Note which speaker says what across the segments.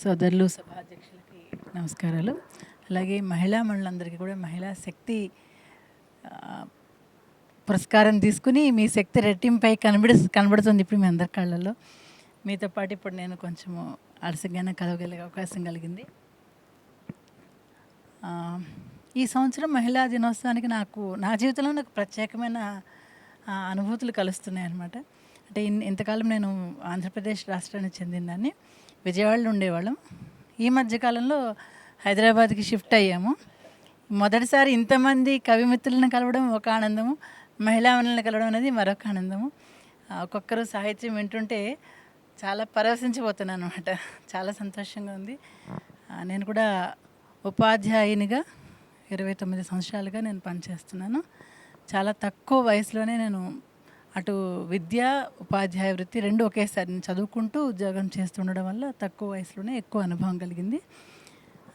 Speaker 1: సోదరులు సభాధ్యక్షులకి నమస్కారాలు. అలాగే మహిళా మండలందరికీ కూడా మహిళా శక్తి పురస్కారం తీసుకుని మీ శక్తి రెట్టింపై కనబడి కనబడుతుంది ఇప్పుడు మీ అందరి కళ్ళల్లో. మీతో పాటు ఇప్పుడు నేను కొంచెము అలసగానే కలవగలిగే అవకాశం కలిగింది. ఈ సంవత్సరం మహిళా దినోత్సవానికి నాకు నా జీవితంలో నాకు ప్రత్యేకమైన అనుభూతులు కలుస్తున్నాయి అన్నమాట అంటే ఇన్ ఇంతకాలం నేను ఆంధ్రప్రదేశ్ రాష్ట్రానికి చెందిందాన్ని విజయవాడలో ఉండేవాళ్ళం. ఈ మధ్యకాలంలో హైదరాబాద్కి షిఫ్ట్ అయ్యాము. మొదటిసారి ఇంతమంది కవిమిత్రులను కలవడం ఒక ఆనందము. మహిళా మనులను కలవడం అనేది మరొక ఆనందము. ఒక్కొక్కరు సాహిత్యం వింటుంటే చాలా పరవశించిపోతున్నాను అనమాట చాలా సంతోషంగా ఉంది. నేను కూడా ఉపాధ్యాయునిగా ఇరవై తొమ్మిది సంవత్సరాలుగా నేను పనిచేస్తున్నాను. చాలా తక్కువ వయసులోనే నేను అటు విద్య ఉపాధ్యాయ వృత్తి రెండు ఒకేసారి నేను చదువుకుంటూ ఉద్యోగం చేస్తుండడం వల్ల తక్కువ వయసులోనే ఎక్కువ అనుభవం కలిగింది.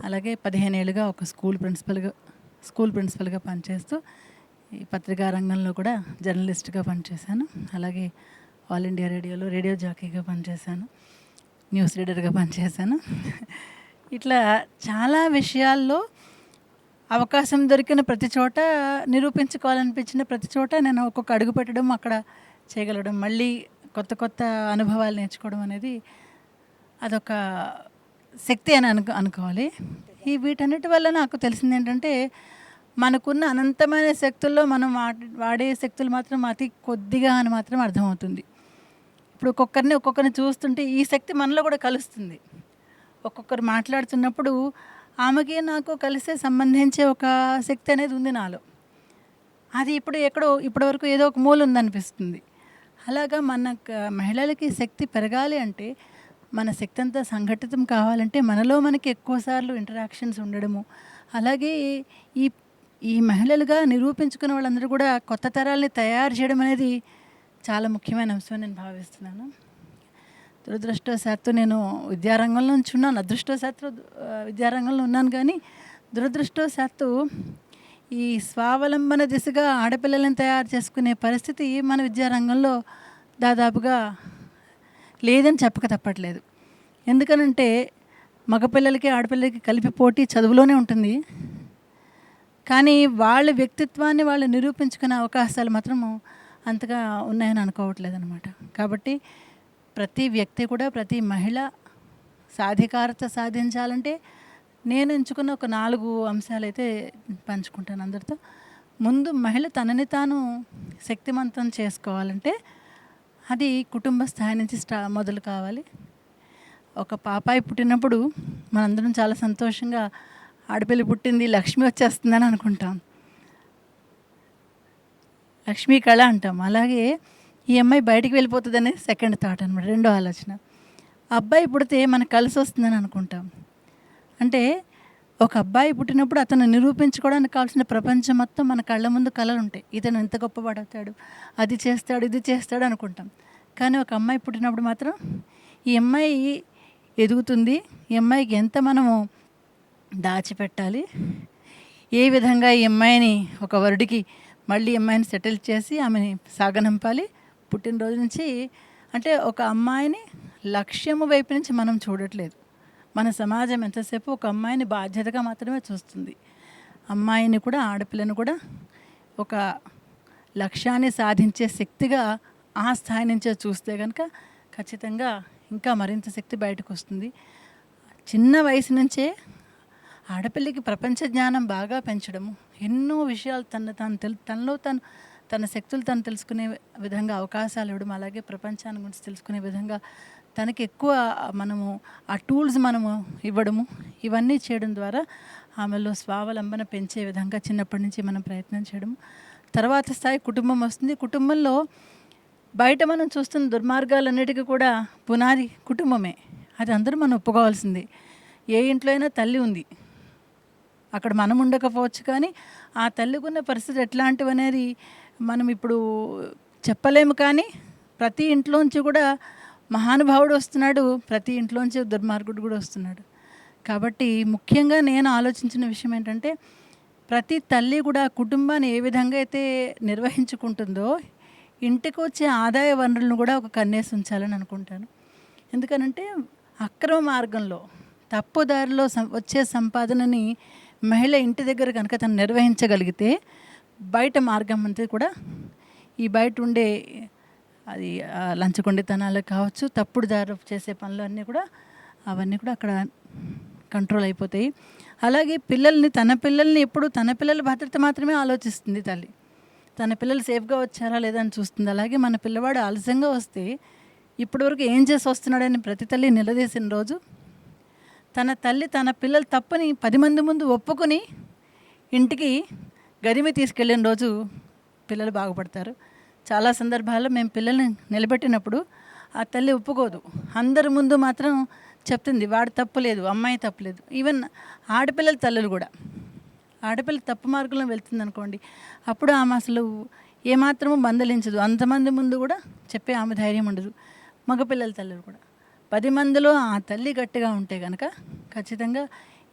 Speaker 1: అలాగే పదిహేను ఏళ్ళుగా ఒక స్కూల్ ప్రిన్సిపల్గా స్కూల్ ప్రిన్సిపల్గా పనిచేస్తూ ఈ పత్రికా రంగంలో కూడా జర్నలిస్ట్గా పనిచేశాను. అలాగే ఆల్ ఇండియా రేడియోలో రేడియో జాకీగా పనిచేశాను. న్యూస్ రీడర్గా పనిచేశాను. ఇట్లా చాలా విషయాల్లో అవకాశం దొరికిన ప్రతి చోట నిరూపించుకోవాలనిపించిన ప్రతి చోట నేను ఒక్కొక్క అడుగు పెట్టడం అక్కడ చేయగలగడం మళ్ళీ కొత్త కొత్త అనుభవాలు నేర్చుకోవడం అనేది అదొక శక్తి అని అనుకో అనుకోవాలి. ఈ వీటన్నిటి వల్ల నాకు తెలిసింది ఏంటంటే మనకున్న అనంతమైన శక్తుల్లో మనం వాడే శక్తులు మాత్రం అతి కొద్దిగా అని మాత్రం అర్థమవుతుంది. ఇప్పుడు ఒక్కొక్కరిని ఒక్కొక్కరిని చూస్తుంటే ఈ శక్తి మనలో కూడా కలుస్తుంది. ఒక్కొక్కరు మాట్లాడుతున్నప్పుడు ఆమెకి నాకు కలిసే సంబంధించే ఒక శక్తి అనేది ఉంది నాలో. అది ఇప్పుడు ఎక్కడో ఇప్పటివరకు ఏదో ఒక మూల ఉందనిపిస్తుంది. అలాగా మన మహిళలకి శక్తి పెరగాలి అంటే మన శక్తి అంతా సంఘటితం కావాలంటే మనలో మనకి ఎక్కువసార్లు ఇంటరాక్షన్స్ ఉండడము అలాగే ఈ ఈ మహిళలుగా నిరూపించుకున్న వాళ్ళందరూ కూడా కొత్త తరాల్ని తయారు చేయడం అనేది చాలా ముఖ్యమైన అంశం నేను భావిస్తున్నాను. దురదృష్టవశాత్తు నేను విద్యారంగంలో నుంచి ఉన్నాను. అదృష్టవశాత్తు విద్యారంగంలో ఉన్నాను కానీ దురదృష్టవశాత్తు ఈ స్వావలంబన దిశగా ఆడపిల్లలను తయారు చేసుకునే పరిస్థితి మన విద్యారంగంలో దాదాపుగా లేదని చెప్పక తప్పట్లేదు. ఎందుకనంటే మగపిల్లలకి ఆడపిల్లలకి కలిపి పోటీ చదువులోనే ఉంటుంది. కానీ వాళ్ళ వ్యక్తిత్వాన్ని వాళ్ళు నిరూపించుకునే అవకాశాలు మాత్రము అంతగా ఉన్నాయని అనుకోవట్లేదు అనమాట కాబట్టి ప్రతి వ్యక్తి కూడా ప్రతి మహిళ సాధికారత సాధించాలంటే నేను ఎంచుకున్న ఒక నాలుగు అంశాలైతే పంచుకుంటాను అందరితో. ముందు మహిళ తనని తాను శక్తివంతం చేసుకోవాలంటే అది కుటుంబ స్థాయి నుంచి స్టా మొదలు కావాలి. ఒక పాపాయి పుట్టినప్పుడు మనందరం చాలా సంతోషంగా ఆడపిల్ల పుట్టింది లక్ష్మి వచ్చేస్తుందని అనుకుంటాం. లక్ష్మీ కళ అంటాం. అలాగే ఈ అమ్మాయి బయటికి వెళ్ళిపోతుందనే సెకండ్ థాట్ అనమాట రెండో ఆలోచన. అబ్బాయి పుడితే మనకు కలిసి వస్తుందని అనుకుంటాం. అంటే ఒక అబ్బాయి పుట్టినప్పుడు అతను నిరూపించుకోవడానికి కావాల్సిన ప్రపంచం మొత్తం మన కళ్ళ ముందు కళలు ఉంటాయి. ఇతను ఎంత గొప్పవాడవుతాడు అది చేస్తాడు ఇది చేస్తాడు అనుకుంటాం. కానీ ఒక అమ్మాయి పుట్టినప్పుడు మాత్రం ఈ అమ్మాయి ఎదుగుతుంది ఈ అమ్మాయికి ఎంత మనము దాచిపెట్టాలి ఏ విధంగా ఈ అమ్మాయిని ఒక వరుడికి మళ్ళీ అమ్మాయిని సెటిల్ చేసి ఆమెని సాగనంపాలి పుట్టినరోజు నుంచి అంటే ఒక అమ్మాయిని లక్ష్యము వైపు నుంచి మనం చూడట్లేదు. మన సమాజం ఎంతసేపు ఒక అమ్మాయిని బాధ్యతగా మాత్రమే చూస్తుంది. అమ్మాయిని కూడా ఆడపిల్లని కూడా ఒక లక్ష్యాన్ని సాధించే శక్తిగా ఆ స్థాయి నుంచే చూస్తే కనుక ఖచ్చితంగా ఇంకా మరింత శక్తి బయటకు వస్తుంది. చిన్న వయసు నుంచే ఆడపిల్లకి ప్రపంచ జ్ఞానం బాగా పెంచడము ఎన్నో విషయాలు తన తను తెలు తనలో తను తన శక్తులు తను తెలుసుకునే విధంగా అవకాశాలు ఇవ్వడం అలాగే ప్రపంచాన్ని గురించి తెలుసుకునే విధంగా తనకి ఎక్కువ మనము ఆ టూల్స్ మనము ఇవ్వడము ఇవన్నీ చేయడం ద్వారా ఆమెలో స్వావలంబన పెంచే విధంగా చిన్నప్పటి నుంచి మనం ప్రయత్నం చేయడం తర్వాత స్థాయి కుటుంబం వస్తుంది. కుటుంబంలో బయట మనం చూస్తున్న దుర్మార్గాలన్నిటికీ కూడా పునాది కుటుంబమే. అది అందరూ మనం ఒప్పుకోవాల్సింది. ఏ ఇంట్లో అయినా తల్లి ఉంది. అక్కడ మనం ఉండకపోవచ్చు కానీ ఆ తల్లికున్న పరిస్థితి ఎట్లాంటివి అనేది మనం ఇప్పుడు చెప్పలేము కానీ ప్రతి ఇంట్లోంచి కూడా మహానుభావుడు వస్తున్నాడు ప్రతి ఇంట్లోంచి దుర్మార్గుడు కూడా వస్తున్నాడు. కాబట్టి ముఖ్యంగా నేను ఆలోచించిన విషయం ఏంటంటే ప్రతి తల్లి కూడా కుటుంబాన్ని ఏ విధంగా అయితే నిర్వహించుకుంటుందో ఇంటికి వచ్చే ఆదాయ వనరులను కూడా ఒక కన్నేసి ఉంచాలని అనుకుంటాను. ఎందుకనంటే అక్రమ మార్గంలో తప్పుదారిలో సం వచ్చే సంపాదనని మహిళ ఇంటి దగ్గర కనుక తను నిర్వహించగలిగితే బయట మార్గం అంతా కూడా ఈ బయట ఉండే అది లంచగొండితనాలు కావచ్చు తప్పుడు దారి చేసే పనులు అన్నీ కూడా అవన్నీ కూడా అక్కడ కంట్రోల్ అయిపోతాయి. అలాగే పిల్లల్ని తన పిల్లల్ని ఎప్పుడు తన పిల్లల భద్రత మాత్రమే ఆలోచిస్తుంది తల్లి. తన పిల్లలు సేఫ్గా వచ్చారా లేదా అని చూస్తుంది. అలాగే మన పిల్లవాడు ఆలస్యంగా వస్తే ఇప్పటివరకు ఏం చేసి వస్తున్నాడని ప్రతి తల్లి నిలదీసిన రోజు తన తల్లి తన పిల్లలు తప్పని పది మంది ముందు ఒప్పుకొని ఇంటికి గదిమి తీసుకెళ్ళిన రోజు పిల్లలు బాగుపడతారు. చాలా సందర్భాల్లో మేము పిల్లల్ని నిలబెట్టినప్పుడు ఆ తల్లి ఒప్పుకోదు. అందరి ముందు మాత్రం చెప్తుంది వాడు తప్పులేదు అమ్మాయి తప్పులేదు ఈవెన్ ఆడపిల్లల తల్లులు కూడా. ఆడపిల్ల తప్పు మార్గంలో వెళ్తుంది అనుకోండి అప్పుడు ఆమె అసలు ఏమాత్రము మందలించదు అంతమంది ముందు కూడా చెప్పే ఆమె ధైర్యం ఉండదు. మగపిల్లల తల్లులు కూడా. పది మందిలో ఆ తల్లి గట్టిగా ఉంటే కనుక ఖచ్చితంగా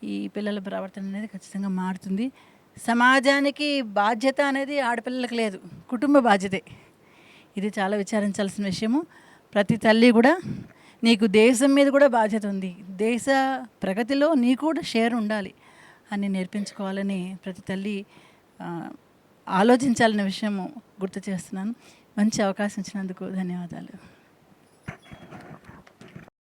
Speaker 1: ఈ పిల్లల ప్రవర్తన అనేది ఖచ్చితంగా మారుతుంది. సమాజానికి బాధ్యత అనేది ఆడపిల్లలకు లేదు కుటుంబ బాధ్యతే. ఇది చాలా విచారించాల్సిన విషయము. ప్రతి తల్లి కూడా నీకు దేశం మీద కూడా బాధ్యత ఉంది. దేశ ప్రగతిలో నీకు కూడా షేర్ ఉండాలి అని నేర్పించుకోవాలని ప్రతి తల్లి ఆలోచించాలనే విషయము గుర్తు చేస్తున్నాను. మంచి అవకాశం ఇచ్చినందుకు ధన్యవాదాలు.